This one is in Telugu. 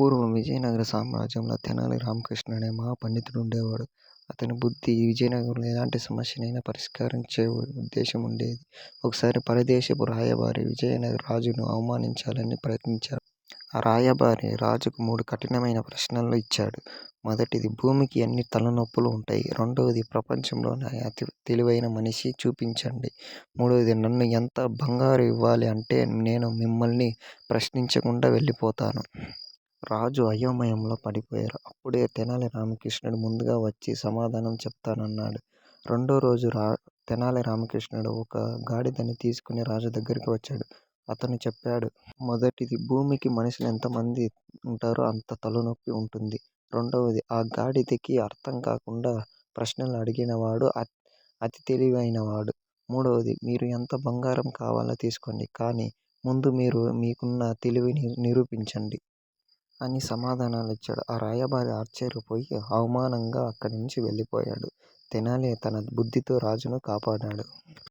పూర్వం విజయనగర సామ్రాజ్యంలో తెనాలి రామకృష్ణ అనే మహా పండితుడు ఉండేవాడు. అతని బుద్ధి విజయనగరంలో ఎలాంటి సమస్యనైనా పరిష్కరించే ఉద్దేశం ఉండేది. ఒకసారి పరదేశపు రాయబారి విజయనగర రాజును అవమానించాలని ప్రయత్నించాడు. ఆ రాయబారి రాజుకు మూడు కఠినమైన ప్రశ్నలు ఇచ్చాడు. మొదటిది భూమికి ఎన్ని తలనొప్పులు ఉంటాయి? రెండవది ప్రపంచంలోనే అతి తెలివైన మనిషి చూపించండి. మూడవది నన్ను ఎంత బంగారు ఇవ్వాలి అంటే నేను మిమ్మల్ని ప్రశ్నించకుండా వెళ్ళిపోతాను. రాజు అయోమయంలో పడిపోయారు అప్పుడే తెనాలి రామకృష్ణుడు ముందుగా వచ్చి సమాధానం చెప్తానన్నాడు. రెండో రోజు తెనాలి రామకృష్ణుడు ఒక గాడిదని తీసుకుని రాజు దగ్గరికి వచ్చాడు. అతను చెప్పాడు. మొదటిది భూమికి మనుషులు ఎంతమంది ఉంటారో అంత తలనొప్పి ఉంటుంది. రెండవది ఆ గాడిదకి అర్థం కాకుండా ప్రశ్నలు అడిగినవాడు అతి తెలివైనవాడు. మూడవది మీరు ఎంత బంగారం కావాలో తీసుకోండి. కానీ ముందు మీరు మీకున్న తెలివిని నిరూపించండి. అని సమాధానాలిచ్చాడు. ఆ రాయబారి ఆశ్చర్యపోయి అవమానంగా అక్కడి నుంచి వెళ్ళిపోయాడు. తెనాలి తన బుద్ధితో రాజును కాపాడాడు.